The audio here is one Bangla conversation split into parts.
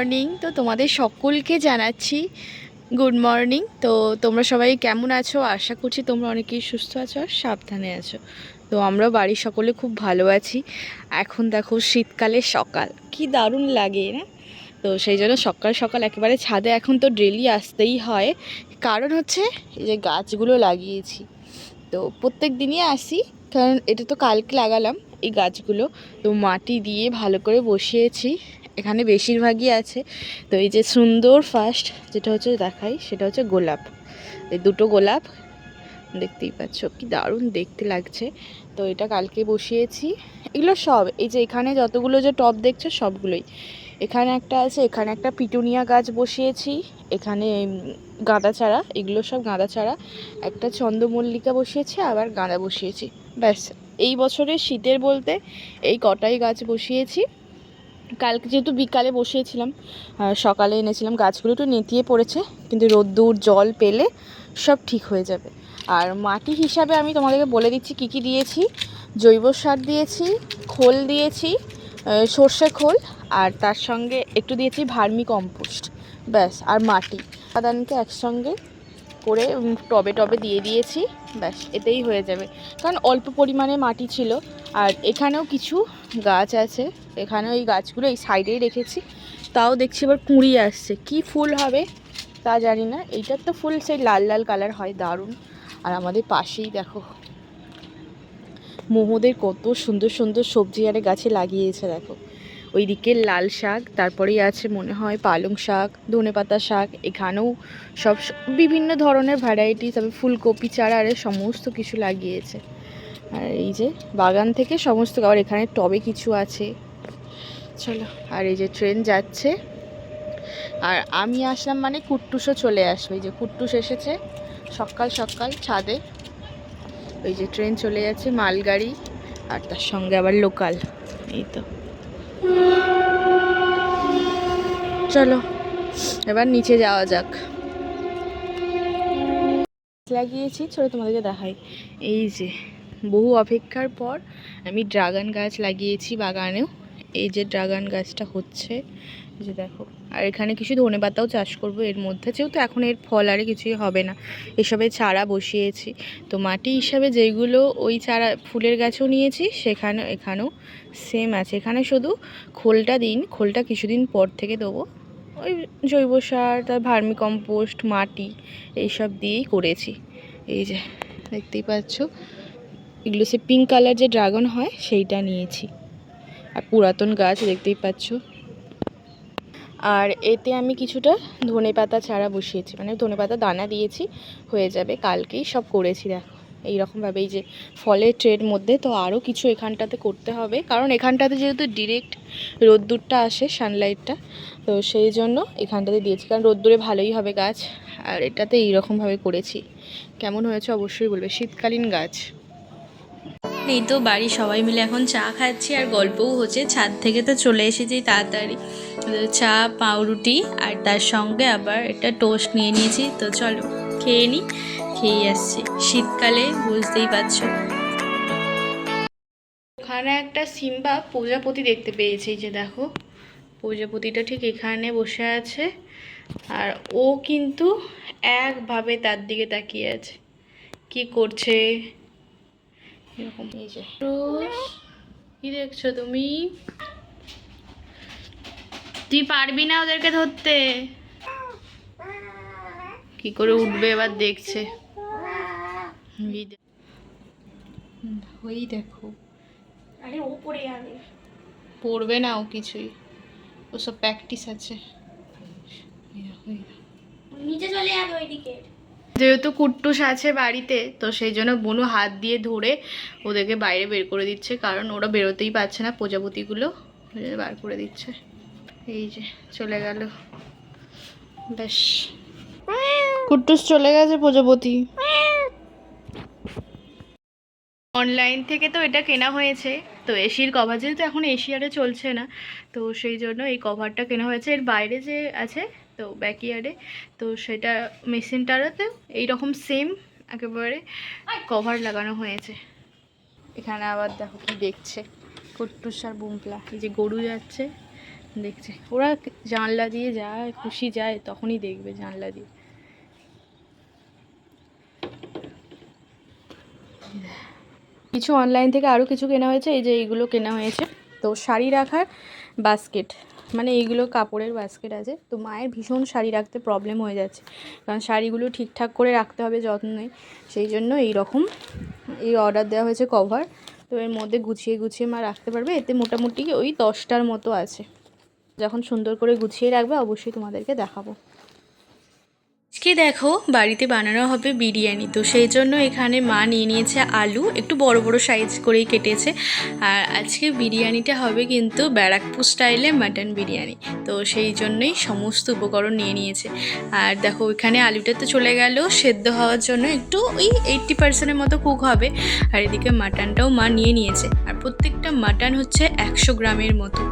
মর্নিং তো তোমাদের সকলকে জানাচ্ছি গুড মর্নিং তো তোমরা সবাই কেমন আছো? আশা করছি তোমরা অনেকেই সুস্থ আছো আর সাবধানে আছো। তো আমরা বাড়ির সকলে খুব ভালো আছি। এখন দেখো শীতকালে সকাল। কি দারুণ লাগে, না? তো সেই জন্য সকাল সকাল একেবারে ছাদে এখন তো ডেলি আসতেই হয়। কারণ হচ্ছে এই যে গাছগুলো লাগিয়েছি। তো প্রত্যেক দিনই আসি। কারণ এটা তো কালকে লাগালাম এই গাছগুলো। তো মাটি দিয়ে ভালো করে বসিয়েছি। এখানে বেশিরভাগই আছে। তো এই যে সুন্দর ফার্স্ট যেটা হচ্ছে দেখাই, সেটা হচ্ছে গোলাপ। এই দুটো গোলাপ দেখতেই পাচ্ছ, কি দারুণ দেখতে লাগছে। তো এটা কালকে বসিয়েছি। এগুলো সব, এই যে এখানে যতগুলো যে টব দেখছ সবগুলোই। এখানে একটা আছে, এখানে একটা পিটুনিয়া গাছ বসিয়েছি। এখানে গাঁদা চারা, এগুলো সব গাঁদা চারা। একটা চন্দ্রমল্লিকা বসিয়েছি, আবার গাঁদা বসিয়েছি। ব্যাস, এই বছরের শীতের বলতে এই কটাই গাছ বসিয়েছি। কালকে যেহেতু বিকালে বসিয়েছিলাম সকালে এনেছিলাম, গাছগুলো একটু নেতিয়ে পড়েছে, কিন্তু রোদ্দুর, জল পেলে সব ঠিক হয়ে যাবে। আর মাটি হিসাবে আমি তোমাদেরকে বলে দিচ্ছি কী কী দিয়েছি। জৈব সার দিয়েছি, খোল দিয়েছি সর্ষে খোল, আর তার সঙ্গে একটু দিয়েছি ভার্মি কম্পোস্ট, ব্যাস, আর মাটি। উপাদানকে একসঙ্গে করে টবে টবে দিয়ে দিয়েছি, ব্যাস, এতেই হয়ে যাবে। কারণ অল্প পরিমাণে মাটি ছিল, আর এখানেও কিছু গাছ আছে এখানে ওই গাছগুলো এই সাইডেই রেখেছি। তাও দেখছি এবার কুঁড়ি আসছে, কি ফুল হবে তা জানি না। এইটার তো ফুল সেই লাল লাল কালার হয়, দারুণ। আর আমাদের পাশেই দেখো, মোহদের কত সুন্দর সুন্দর সবজি আরে গাছে লাগিয়েছে, দেখো। ওই দিকে লাল শাক, তারপরেই আছে মনে হয় পালং শাক ধনেপাতা শাক, এখানেও সব বিভিন্ন ধরনের ভ্যারাইটি তবে ফুলকপি চারা আরে সমস্ত কিছু লাগিয়েছে। আর এই যে বাগান থেকে সমস্ত আবার এখানে টবে কিছু আছে। চলো, আর এই যে ট্রেন যাচ্ছে। আর আমি আসলাম মানে কুট্টুসও চলে আসবে, এই যে কুট্টুস এসেছে সকাল সকাল ছাদে। ওই যে ট্রেন চলে যাচ্ছে, মালগাড়ি আর তার সঙ্গে আবার লোকাল, এই তো। চলো এবার নিচে যাওয়া যাক। লাগিয়েছি চলো তোমাদেরকে দেখাই। এই যে বহু অপেক্ষার পর আমি ড্রাগন গাছ লাগিয়েছি বাগানেও। এই যে ড্রাগন গাছটা হচ্ছে যে দেখো। আর এখানে কিছু ধনে পাতাও চাষ করব এর মধ্যে, যেহেতু এখন এর ফল আরে কিছুই হবে না। এসবে চারা বসিয়েছি। তো মাটি হিসাবে যেইগুলো ওই চারা, ফুলের গাছও নিয়েছি, সেখানে, এখানেও সেম আছে। এখানে শুধু খোলটা দিন, খোলটা কিছুদিন পর থেকে দেবো। ওই জৈব সার, তার ভার্মি কম্পোস্ট মাটি এইসব দিয়েই করেছি। এই যে, দেখতেই পাচ্ছ, এগুলো সে পিঙ্ক কালার যে ড্রাগন হয়, সেইটা নিয়েছি। আর পুরাতন গাছ দেখতেই পাচ্ছ। আর এতে আমি কিছুটা ধনে পাতা চারা বসিয়েছি মানে ধনে পাতা দানা দিয়েছি, হয়ে যাবে কালকেই সব করেছি, দেখো। এইরকমভাবে এই যে ফলের ট্রের মধ্যে তো আরও কিছু এখানটাতে করতে হবে, কারণ এখানটাতে যেহেতু ডিরেক্ট রোদ্দুরটা আসে সানলাইটটা তো সেই জন্য এখানটাতে দিয়েছি, কারণ রোদ্দুরে ভালোই হবে গাছ, আর এটাতে এইরকমভাবে করেছি। কেমন হয়েছে অবশ্যই বলবে, শীতকালীন গাছ। এই তো বাড়ি সবাই মিলে এখন চা খাচ্ছি, আর গল্পও হচ্ছে, ছাদ থেকে তো চলে এসেছি তাড়াতাড়ি। চা, পাউরুটি আর তার সঙ্গে আবার একটা টোস্ট নিয়ে নিয়েছি। তো চলো, খেয়ে নিই খেয়ে আসছি। শীতকালে বুঝতেই পারছ। ওখানে একটা সিম্বা প্রজাপতি দেখতে পেয়েছি, যে দেখো। প্রজাপতিটা ঠিক এখানে বসে আছে। আর ও কিন্তু একভাবে তার দিকে তাকিয়ে আছে। কি করছে? এরকম এই যে। কি দেখছ তুমি? তুই পারবি না ওদেরকে ধরতে। কি করে উঠবে এবার দেখছে। ওই দেখো। আরে ও পড়ে যাবে। পড়বে না ও কিছুই। ওসব প্র্যাকটিস আছে। নিচে চলে যাবে ওইদিকে যেহেতু কুট্টুস আছে বাড়িতে তো সেই জন্য বনু হাত দিয়ে ধরে ওদেরকে বাইরে বের করে দিচ্ছে কারণ ওরা বেরোতেই পারছে না প্রজাপতিগুলো। বার করে দিচ্ছে। এই যে চলে গেল। বেশ। কুট্টুস চলে গেছে প্রজাপতি। অনলাইন থেকে তো এটা কেনা হয়েছে। তো এসির কভার যেহেতু এখন এশিয়ারে চলছে না তো সেই জন্য এই কভারটা কেনা হয়েছে। এর বাইরে যে আছে তো ব্যাকইয়ার্ডে তো সেটা মেশিনটারতে এইরকম সেম একেবারে কভার লাগানো হয়েছে। এখানে আবার দেখো কি দেখছে। কুট্টুস আর বুমপলা এই যে গরু যাচ্ছে। দেখছে। ওরা জানলা দিয়ে যায়, খুশি যায়, তখনই দেখবে জানলা দিয়ে। কিছু অনলাইন থেকে আরও কিছু কেনা হয়েছে, এই যে এইগুলো কেনা হয়েছে। তো শাড়ি রাখার বাস্কেট মানে এইগুলো কাপড়ের বাস্কেট আছে। তো মায়ের ভীষণ শাড়ি রাখতে প্রবলেম হয়ে যাচ্ছে। কারণ শাড়িগুলো ঠিকঠাক করে রাখতে হবে যত্নে। সেই জন্য এই রকম এই অর্ডার দেওয়া হয়েছে কভার তো এর মধ্যে গুছিয়ে গুছিয়ে মা রাখতে পারবে। এতে মোটামুটি ওই দশটার মতো আছে। যখন সুন্দর করে গুছিয়ে রাখবে অবশ্যই তোমাদেরকে দেখাবো। আজকে দেখো বাড়িতে বানানো হবে বিরিয়ানি। তো সেই জন্য এখানে মা নিয়ে নিয়েছে আলু, একটু বড় বড় সাইজ করেই কেটেছে। আর আজকে বিরিয়ানিটা হবে কিন্তু ব্যারাকপুর স্টাইলে মাটন বিরিয়ানি। তো সেই জন্যই সমস্ত উপকরণ নিয়ে নিয়েছে। আর দেখো এখানে আলুটা তো চলে গেল, সেদ্ধ হওয়ার জন্য একটু ওই এইট্টি পার্সেন্টের মতো কুক হবে। আর এদিকে মাটনটাও মা নিয়ে নিয়েছে। আর প্রত্যেকটা মাটন হচ্ছে একশো গ্রামের মতো।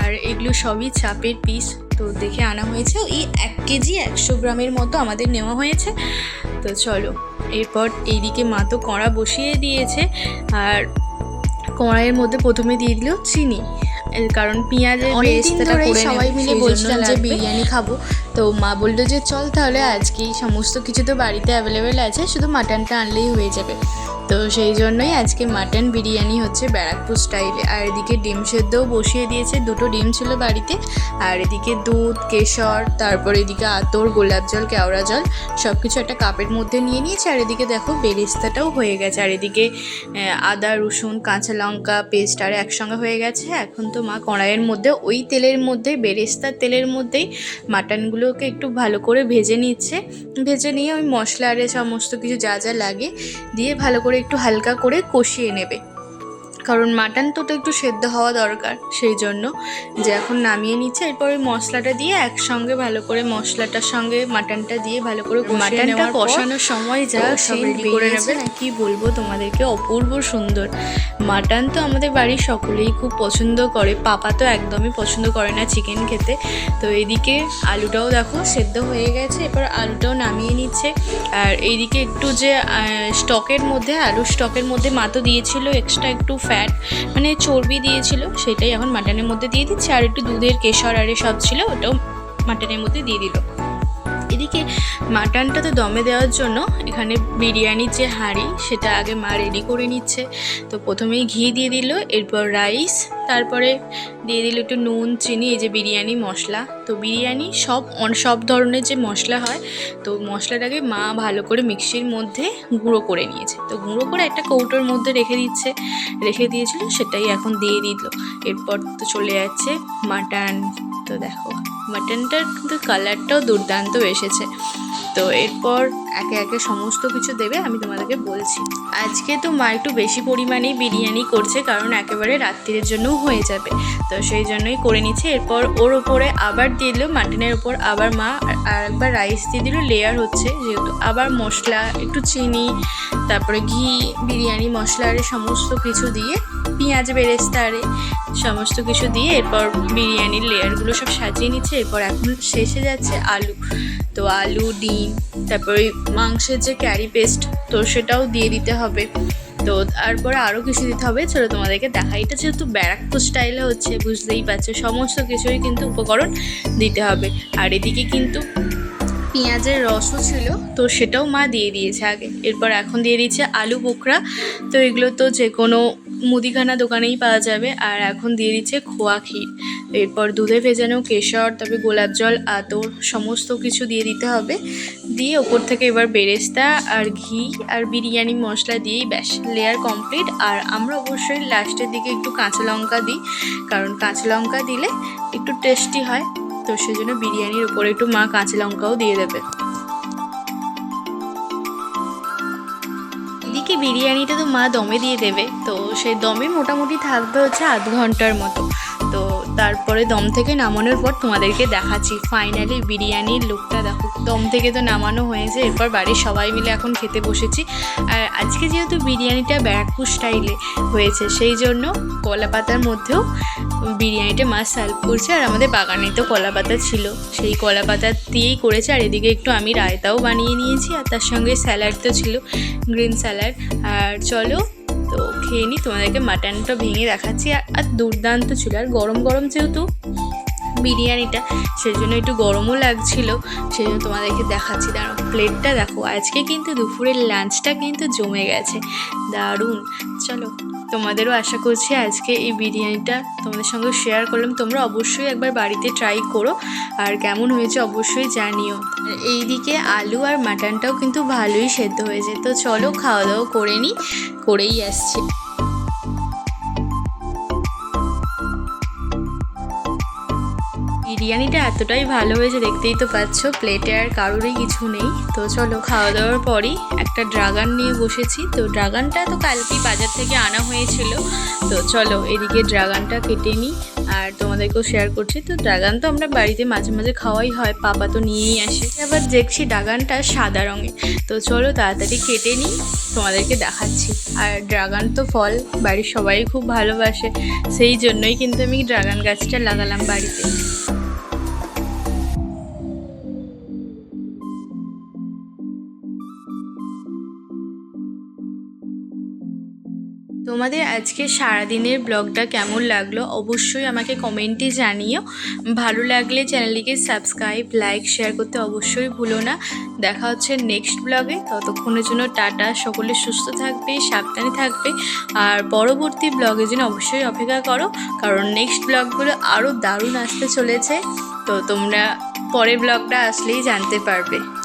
আর এগুলো সবই চাপের পিস তো দেখে আনা হয়েছে। ওই এক কেজি একশো গ্রামের মতো আমাদের নেওয়া হয়েছে। তো চলো এরপর এইদিকে মা তো কড়া বসিয়ে দিয়েছে আর কড়াইয়ের মধ্যে প্রথমে দিয়ে দিল চিনি। কারণ পেঁয়াজের বেরেস্তাটা করে সবাই মিলে বলছিলাম যে বিরিয়ানি খাব। তো মা বলল যে চল তাহলে আজকেই সমস্ত কিছু তো বাড়িতে অ্যাভেলেবেল আছে শুধু মাটনটা আনলেই হয়ে যাবে। তো সেই জন্যই আজকে মাটন বিরিয়ানি হচ্ছে ব্যারাকপুর স্টাইলে। আর এদিকে ডিম সেদ্ধও বসিয়ে দিয়েছে, দুটো ডিম ছিল বাড়িতে। আর এদিকে দুধ, কেশর, তারপর এদিকে আতর, গোলাপ জল, কেওড়া জল সব কিছু একটা কাপের মধ্যে নিয়ে নিয়েছে। আর এদিকে দেখো বেরেস্তাটাও হয়ে গেছে। আর এদিকে আদা, রসুন, কাঁচা লঙ্কা পেস্ট আর একসঙ্গে হয়ে গেছে। এখন তো মা কড়াইয়ের মধ্যে, ওই তেলের মধ্যে, বেরেস্তার তেলের মধ্যেই মাটনগুলোকে একটু ভালো করে ভেজে নিচ্ছে। ভেজে নিয়ে ওই মশলা আর সমস্ত কিছু যা যা লাগে, দিয়ে ভালো করে একটু হালকা করে কষিয়ে নেবে। কারণ মাটন তো তো একটু সেদ্ধ হওয়া দরকার সেই জন্য যে এখন নামিয়ে নিচ্ছে। এরপর ওই মশলাটা দিয়ে একসঙ্গে ভালো করে মশলাটার সঙ্গে মাটনটা দিয়ে ভালো করে মাটনটা কষানোর সময় যা রেডি করে নেবে। কি বলব তোমাদেরকে? অপূর্ব সুন্দর। মাটন তো আমাদের বাড়ির সকলেই খুব পছন্দ করে। পাপা তো একদমই পছন্দ করে না চিকেন খেতে। তো এদিকে আলুটাও দেখো সেদ্ধ হয়ে গেছে এরপর আলুটাও নামিয়ে নিচ্ছে। আর এইদিকে একটু যে স্টকের মধ্যে আলুর স্টকের মধ্যে মাতো দিয়েছিল এক্সট্রা একটু ফ্যাট মানে চর্বি দিয়েছিল, সেটাই এখন মাটনের মধ্যে দিয়ে দিচ্ছে। আর একটু দুধের কেশর আরে সব ছিল, ওটাও মাটনের মধ্যে দিয়ে দিল। এদিকে মাটনটা তো দমে দেওয়ার জন্য, এখানে বিরিয়ানির যে হাঁড়ি সেটা আগে মা রেডি করে নিচ্ছে। তো প্রথমেই ঘি দিয়ে দিল, এরপর রাইস তারপরে দিয়ে দিল একটু নুন, চিনি, এই যে বিরিয়ানি, মশলা। তো বিরিয়ানি সব সব ধরনের যে মশলা হয়, তো মশলাটাকে মা ভালো করে মিক্সির মধ্যে গুঁড়ো করে নিয়েছে। তো গুঁড়ো করে একটা কৌটোর মধ্যে রেখে দিচ্ছে, রেখে দিয়েছিল, সেটাই এখন দিয়ে দিল। এরপর তো চলে যাচ্ছে মাটন। তো দেখো। মাটনটার কিন্তু কালারটাও দুর্দান্ত এসেছে। তো এরপর একে একে সমস্ত কিছু দেবে, আমি তোমাদেরকে বলছি। আজকে তো মা একটু বেশি পরিমাণেই বিরিয়ানি করছে, কারণ একেবারে রাত্রির জন্যও হয়ে যাবে। তো সেই জন্যই করে নিচ্ছে। এরপর ওর ওপরে আবার দিয়ে দিল মাটনের ওপর আবার মা আর- একবার রাইস দিয়ে দিল লেয়ার হচ্ছে, যেহেতু আবার মশলা, একটু চিনি, তারপরে ঘি, বিরিয়ানি, মশলা, আর সমস্ত কিছু দিয়ে পেঁয়াজ বেরেস্তা, আরে সমস্ত কিছু দিয়ে এরপর বিরিয়ানির লেয়ারগুলো সব সাজিয়ে নিচ্ছে। এরপর এখন শেষে যাচ্ছে আলু। তো আলু, ডিম, তারপরে মাংসের যে ক্যারি পেস্ট তো সেটাও দিয়ে দিতে হবে। তো তারপরে আরও কিছু দিতে হবে। চলো তোমাদেরকে দেখা এটা যেহেতু ব্যারাকপুর স্টাইলে হচ্ছে, বুঝতেই পারছ। সমস্ত কিছুই কিন্তু উপকরণ দিতে হবে। আর এদিকে কিন্তু পেঁয়াজের রসও ছিল, তো সেটাও মা দিয়ে দিয়েছে আগে। এরপর এখন দিয়ে দিচ্ছে আলু বোকরা তো এগুলো তো যে কোনো মুদিখানা দোকানেই পাওয়া যাবে আর এখন দিয়ে দিচ্ছে খোয়া ক্ষীর। এরপর দুধে ভেজানো কেশর তবে গোলাপ জল, আতর সমস্ত কিছু দিয়ে দিতে হবে। দিয়ে ওপর থেকে এবার বেরেস্তা আর ঘি আর বিরিয়ানি মশলা দিয়েই ব্যাস লেয়ার কমপ্লিট আর আমরা অবশ্যই লাস্টের দিকে একটু কাঁচা লঙ্কা দিই, কারণ কাঁচা লঙ্কা দিলে একটু টেস্টি হয়। তো সেজন্য বিরিয়ানির উপরে একটু মা কাঁচা লঙ্কাও দিয়ে দেবে। বিরিয়ানিটা তো মা দমে দিয়ে দেবে। তো সেই দমে মোটামুটি থাকবে হচ্ছে আধ ঘণ্টার মতো। তো তারপরে দম থেকে নামানোর পর তোমাদেরকে দেখাচ্ছি। ফাইনালি বিরিয়ানির লুকটা দেখো। দম থেকে তো নামানো হয়েছে, এরপর বাড়ির সবাই মিলে এখন খেতে বসেছি। আর আজকে যেহেতু বিরিয়ানিটা ব্যারাকপুর স্টাইলে হয়েছে, সেই জন্য কলা পাতার মধ্যেও বিরিয়ানিটা মা সার্ভ করছে। আর আমাদের বাগানে তো কলা পাতা ছিল। সেই কলা পাতা দিয়েই করেছে। আর এদিকে একটু আমি রায়তাও বানিয়ে নিয়েছি। আর তার সঙ্গে স্যালাড তো ছিল গ্রিন স্যালাড আর চলো, তো খেয়ে নিই তোমাদেরকে মাটনটা ভেঙে দেখাচ্ছি। আর দুর্দান্ত ছিল। আর গরম গরম যেহেতু বিরিয়ানিটা সেই জন্য একটু গরমও লাগছিল। সেই জন্য তোমাদেরকে দেখাচ্ছি। দাঁড়ো প্লেটটা দেখো। আজকে কিন্তু দুপুরের লাঞ্চটা কিন্তু জমে গেছে। দারুণ। চলো। তোমাদেরও আশা করছি আজকে এই বিরিয়ানিটা তোমাদের সঙ্গে শেয়ার করলাম। তোমরা অবশ্যই একবার বাড়িতে ট্রাই করো। আর কেমন হয়েছে অবশ্যই জানিও। এই দিকে আলু আর মাটনটাও কিন্তু ভালোই সেদ্ধ হয়েছে। তো চলো খাওয়া দাওয়া করে নিই করেই আসছি। বিরিয়ানিটা এতটাই ভালো হয়েছে, দেখতেই তো পাচ্ছ প্লেটে আর কারোরই কিছু নেই। তো চলো খাওয়া দাওয়ার পরই একটা ড্রাগন নিয়ে বসেছি। তো ড্রাগনটা তো কালকেই বাজার থেকে আনা হয়েছিল। তো চলো, এদিকে ড্রাগনটা কেটে নিই আর তোমাদেরকেও শেয়ার করছি। তো ড্রাগন তো আমরা বাড়িতে মাঝে মাঝে খাওয়াই হয়, পাপা তো নিয়েই আসে। আবার দেখছি ড্রাগনটা সাদা রঙের। তো চলো, তাড়াতাড়ি কেটে নিই, তোমাদেরকে দেখাচ্ছি। আর ড্রাগন তো ফল, বাড়ির সবাই খুব ভালোবাসে, সেই জন্যই কিন্তু আমি ড্রাগন গাছটা লাগালাম বাড়িতে। তোমাদের আজকে সারাদিনের ব্লগটা কেমন লাগল অবশ্যই আমাকে কমেন্টে জানিও। ভালো লাগলে চ্যানেলটিকে সাবস্ক্রাইব, লাইক, শেয়ার করতে অবশ্যই ভুলো না। দেখা হচ্ছে নেক্সট ব্লগে। ততক্ষণের জন্য টাটা। সকলে সুস্থ থাকবে, সাবধানে থাকবে। আর পরবর্তী ব্লগের জন্য অবশ্যই অপেক্ষা করো, কারণ নেক্সট ব্লগগুলো আরও দারুণ আসতে চলেছে। তো তোমরা পরের ব্লগটা আসলেই জানতে পারবে।